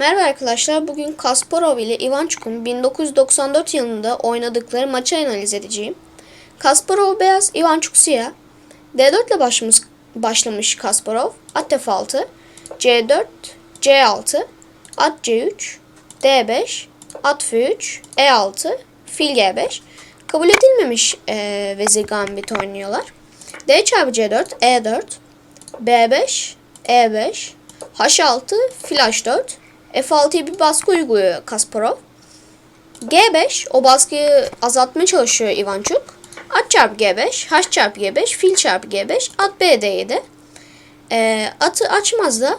Merhaba arkadaşlar. Bugün Kasparov ile Ivanchuk'un 1994 yılında oynadıkları maçı analiz edeceğim. Kasparov beyaz, Ivanchuk siyah. D4 ile başlamış, başlamış Kasparov. At F6, C4, C6, at C3, D5, at F3, E6, fil G5. Kabul edilmemiş eee vezir gambit oynuyorlar. D çarpı C4, E4, B5, E5, H6, fil H4, F6'ya bir baskı uyguluyor Kasparov. G5, o baskıyı azaltmaya çalışıyor Ivanchuk. At çarpı G5, H çarpı G5, fil çarpı G5, at BD7. Ee, atı açmaz da.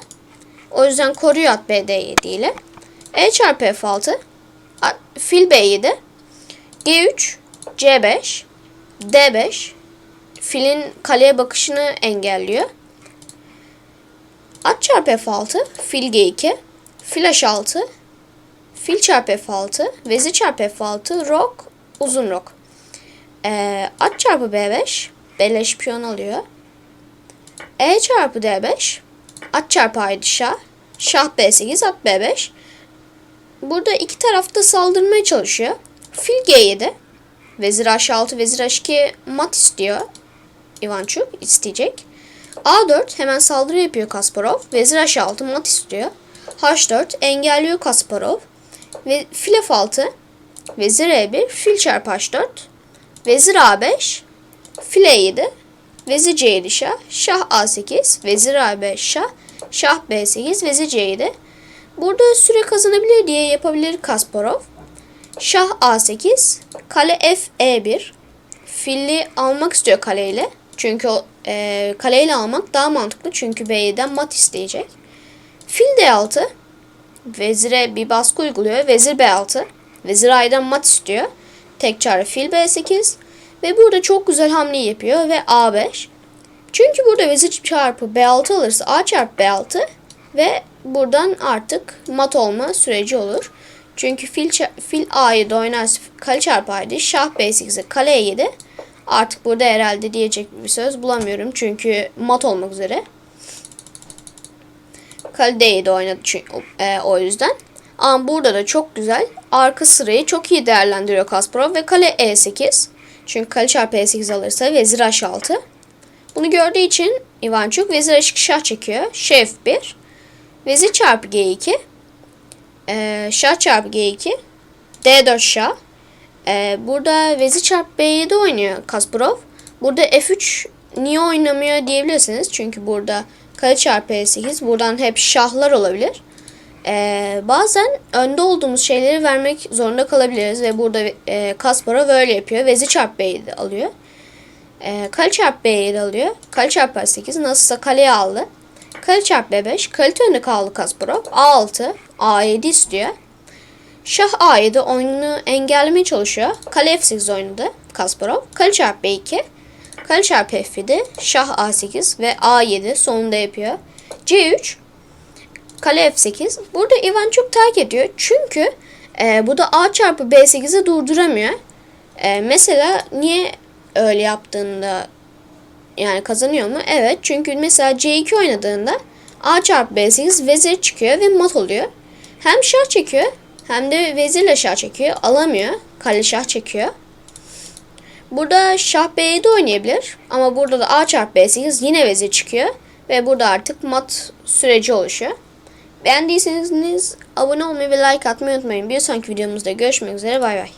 O yüzden koruyor at BD7 ile. E çarpı F6, at, fil B7, G3, C5, D5, filin kaleye bakışını engelliyor. At çarpı F6, fil G2, fil H6, fil çarpı F6, vezir çarpı F6, rok, uzun rok. Ee, at çarpı B5, beleş piyon alıyor. E çarpı D5, at çarpı haydi şah, şah B8, at B5. Burada iki tarafta saldırmaya çalışıyor. Fil G7, vezir H6, vezir H2 mat istiyor. Ivanchuk isteyecek. A4 hemen saldırı yapıyor Kasparov. Vezir H6 mat istiyor. H4 engelliyor Kasparov. Ve fil F6. Vezir E1. Fil çarpı H4. Vezir A5. Fil E7. Vezir C7 şah. Şah A8. Vezir A5 şah. Şah B8. Vezir C7. Burada süre kazanabilir diye yapabilir Kasparov. Şah A8. Kale F E1. Fili almak istiyor kaleyle. Çünkü e, kaleyle almak daha mantıklı. Çünkü B'den mat isteyecek. Fil D6. Vezire bir baskı uyguluyor. Vezir B6. Vezir A'dan mat istiyor. Tek çare fil B8. Ve burada çok güzel hamle yapıyor ve A5. Çünkü burada vezir çarpı B6 alırsa A çarpı B6 ve buradan artık mat olma süreci olur. Çünkü fil, fil A7 oynarsa kale çarpı A7, şah B8'e kale E7. Artık burada herhalde diyecek bir söz bulamıyorum. Çünkü mat olmak üzere. Kale D7 oynadı çünkü, e, o yüzden. Ama burada da çok güzel. Arka sırayı çok iyi değerlendiriyor Kasparov ve kale E8. Çünkü kale çarpı E8 alırsa vezir H6. Bunu gördüğü için Ivanchuk vezir H2 şah çekiyor. Şah F1. Vezir çarpı G2. Ee, şah çarpı G2. D4 şah. Ee, burada vezir çarpı B7 oynuyor Kasparov. Burada F3 niye oynamıyor diyebilirsiniz. Çünkü burada kale çarpı E8. Buradan hep şahlar olabilir. Ee, bazen önde olduğumuz şeyleri vermek zorunda kalabiliriz. Ve burada e, Kasparov böyle yapıyor. Vezir çarpı B7 alıyor. Ee, kale çarpı B7 alıyor. Kale çarpı A8 nasılsa kaleye aldı. Kale çarpı B5. Kalite önünde kaldı Kasparov. A6. A7 istiyor. Şah A7 oyunu engellemeye çalışıyor. Kale F8 oynadı Kasparov. Kale çarpı B2. Kale çarpı F7. Şah A8 ve A7 sonunda yapıyor. C3. Kale F8. Burada Ivanchuk terk ediyor. Çünkü e, bu da A çarpı B8'i durduramıyor. E, mesela niye öyle yaptığında yani kazanıyor mu? Evet. Çünkü mesela C2 oynadığında A çarpı B8 vezir çıkıyor ve mat oluyor. Hem şah çekiyor hem de vezirle şah çekiyor. Alamıyor. Kale şah çekiyor. Burada şah B7 oynayabilir. Ama burada da A çarpı B8 yine vezir çıkıyor. Ve burada artık mat süreci oluşuyor. Beğendiyseniz abone olmayı ve like atmayı unutmayın. Bir sonraki videomuzda görüşmek üzere. Bay bay.